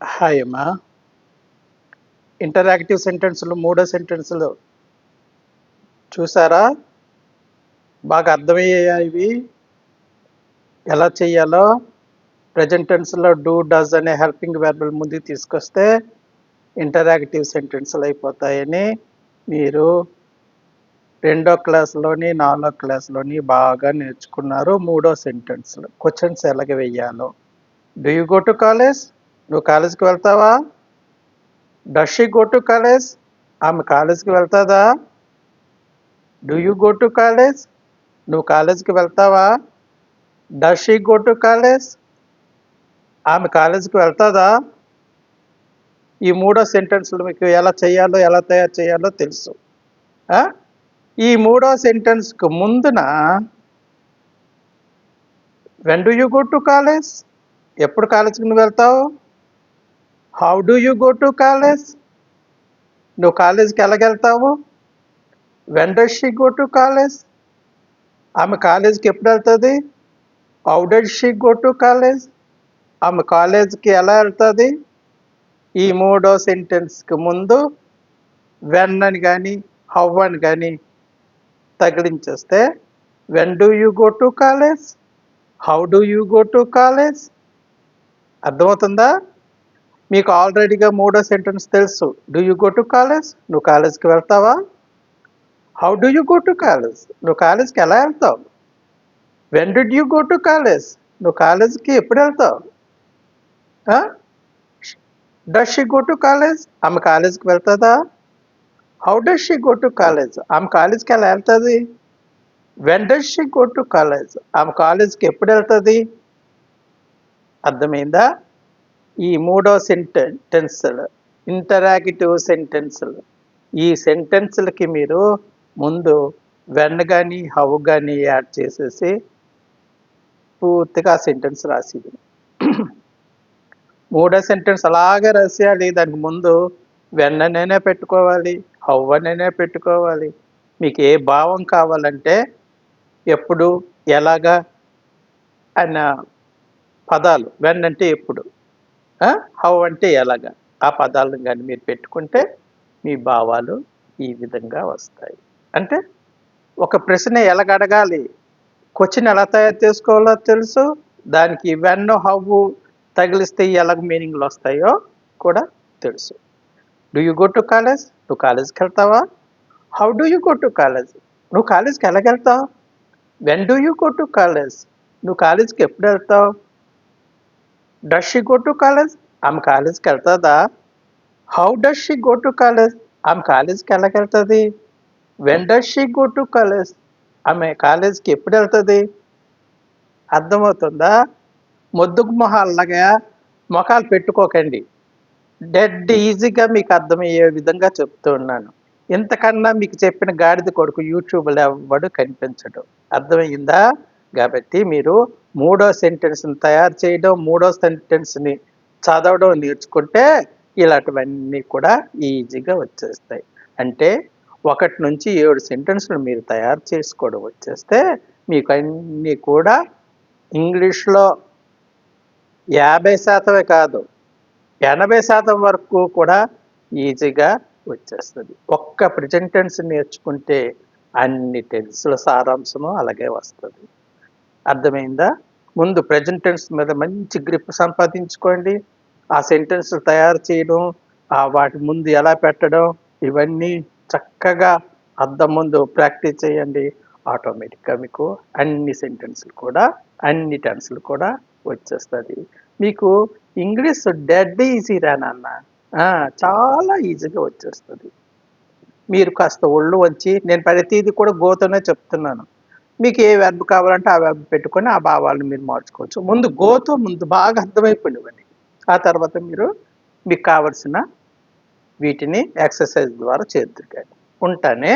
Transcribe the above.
Hi అమ్మా. Interactive సెంటెన్స్లు మూడో సెంటెన్స్లు. చూసారా? బాగా అర్థమయ్యాయా ఇవి? ఎలా చేయాలో ప్రజెంట్ టెన్స్లో డూ డస్ అనే హెల్పింగ్ వెర్బల్ ముందుకు తీసుకొస్తే ఇంటరాక్టివ్ సెంటెన్స్లు అయిపోతాయని మీరు రెండో క్లాస్లోని నాలుగో క్లాస్లోని బాగా నేర్చుకున్నారు మూడో సెంటెన్స్లు క్వశ్చన్స్ ఎలాగ వెయ్యాలో do you go to college నువ్వు కాలేజ్కి వెళ్తావా? Does she go to college ఆమె కాలేజ్కి వెళ్తాదా? Do you go to college నువ్వు కాలేజ్కి వెళ్తావా? Does she go to college ఆమె కాలేజ్కి వెళ్తాదా? ఈ మూడో సెంటెన్స్లు మీకు ఎలా చేయాలో ఎలా తయారు చేయాలో తెలుసు. ఈ మూడో సెంటెన్స్కు ముందున when do you go to college ఎప్పుడు కాలేజ్కి నువ్వు వెళ్తావు? How do you go to college నువ్వు కాలేజ్కి ఎలాగెళ్తావు? When does she go to college ఆమె కాలేజ్కి ఎప్పుడు వెళ్తుంది? How does she go to college ఆమె కాలేజ్కి ఎలా వెళ్తుంది? ఈ మూడో సెంటెన్స్కి ముందు వెన్ అని కానీ హౌ అని కానీ తగిలించేస్తే when do you go to college how do you go to college అర్థమవుతుందా? మీకు ఆల్రెడీగా మూడో సెంటెన్స్ తెలుసు. Do you go to college నువ్వు కాలేజ్కి వెళ్తావా? How do you go to college నువ్వు కాలేజ్కి ఎలా వెళ్తావు? When did you go to college నువ్వు కాలేజ్కి ఎప్పుడు వెళ్తావు? Does she go to college ఆమె కాలేజ్కి వెళ్తుందా? How does she go to college ఆమె కాలేజ్కి ఎలా వెళ్తుంది? When does she go to college ఆమె కాలేజ్కి ఎప్పుడు వెళ్తుంది? అర్థమైందా? ఈ మూడో సెంటెన్సులు ఇంటరాక్టివ్ సెంటెన్సులు ఈ సెంటెన్సులకి మీరు ముందు వెన్ కానీ హౌ కానీ యాడ్ చేసేసి పూర్తిగా సెంటెన్స్ రాసేది మూడో సెంటెన్స్ అలాగే రాసేయాలి. దానికి ముందు వెన్ పెట్టుకోవాలి హౌ అనైనా పెట్టుకోవాలి. మీకు ఏ భావం కావాలంటే ఎప్పుడు ఎలాగా అన్న పదాలు వెన్ అంటే ఎప్పుడు. హౌ అంటే ఎలాగా? ఆ పదాలను కానీ మీరు పెట్టుకుంటే మీ భావాలు ఈ విధంగా వస్తాయి. అంటే ఒక ప్రశ్న ఎలాగ అడగాలి? క్వశ్చన్ ఎలా తయారు చేసుకోవాలో తెలుసు? దానికి వెన్ హౌ తగిలిస్తే ఎలాగ మీనింగ్లు వస్తాయో కూడా తెలుసు. Do you go to college నువ్వు కాలేజ్కి వెళ్తావా? How do you go to college నువ్వు కాలేజ్కి ఎలాగెళ్తావు when do you go to college నువ్వు కాలేజ్కి ఎప్పుడు వెళ్తావు? Does she go to college ఆమె కాలేజ్కి వెళ్తుందా how does she go to college ఆమె కాలేజ్కి ఎలాగెళ్తుంది when does she go to college ఆమె కాలేజ్కి ఎప్పుడు వెళ్తుంది అర్థమవుతుందా మొద్దుకు మొహాల్లాగా మొఖాలు పెట్టుకోకండి డెడ్ ఈజీగా మీకు అర్థమయ్యే విధంగా చెప్తూ ఉన్నాను ఇంతకన్నా మీకు చెప్పిన గాడిద కొడుకు యూట్యూబ్లో ఎవ్వడు కనిపించడు అర్థమయ్యిందా కాబట్టి మీరు మూడో సెంటెన్స్ని తయారు చేయడం మూడో సెంటెన్స్ని చదవడం నేర్చుకుంటే ఇలాంటివన్నీ కూడా ఈజీగా వచ్చేస్తాయి. అంటే ఒకటి నుంచి ఏడు సెంటెన్స్లు మీరు తయారు చేసుకోవడం వచ్చేస్తే మీకు అన్నీ కూడా ఇంగ్లీష్లో యాభై శాతమే కాదు ఎనభై శాతం వరకు కూడా ఈజీగా వచ్చేస్తుంది. ఒక్క ప్రజెంటెన్స్ నేర్చుకుంటే అన్ని టెన్స్ల సారాంశము అలాగే వస్తుంది. అర్థమైందా? ముందు ప్రజెంట్ టెన్స్ మీద మంచి గ్రిప్ సంపాదించుకోండి. ఆ సెంటెన్స్ తయారు చేయడం ఆ వాటి ముందు ఎలా పెట్టడం ఇవన్నీ చక్కగా అద్దం ముందు ప్రాక్టీస్ చేయండి. ఆటోమేటిక్గా మీకు అన్ని సెంటెన్స్లు కూడా అన్ని టెన్స్లు కూడా వచ్చేస్తుంది. మీకు ఇంగ్లీష్ డెడ్ ఈజీ రానన్న చాలా ఈజీగా వచ్చేస్తుంది. మీరు కాస్త ఒళ్ళు వచ్చి నేను ప్రతిదీ కూడా గోతోనే చెప్తున్నాను. మీకు ఏ వెర్బ్ కావాలంటే ఆ వెర్బ్ పెట్టుకొని ఆ భావాలను మీరు మార్చుకోవచ్చు. ముందు గోతో ముందు బాగా అర్థమైపోయినవండి ఆ తర్వాత మీరు మీకు కావలసిన వీటిని ఎక్సర్సైజ్ ద్వారా చేద్దరు కానీ ఉంటానే?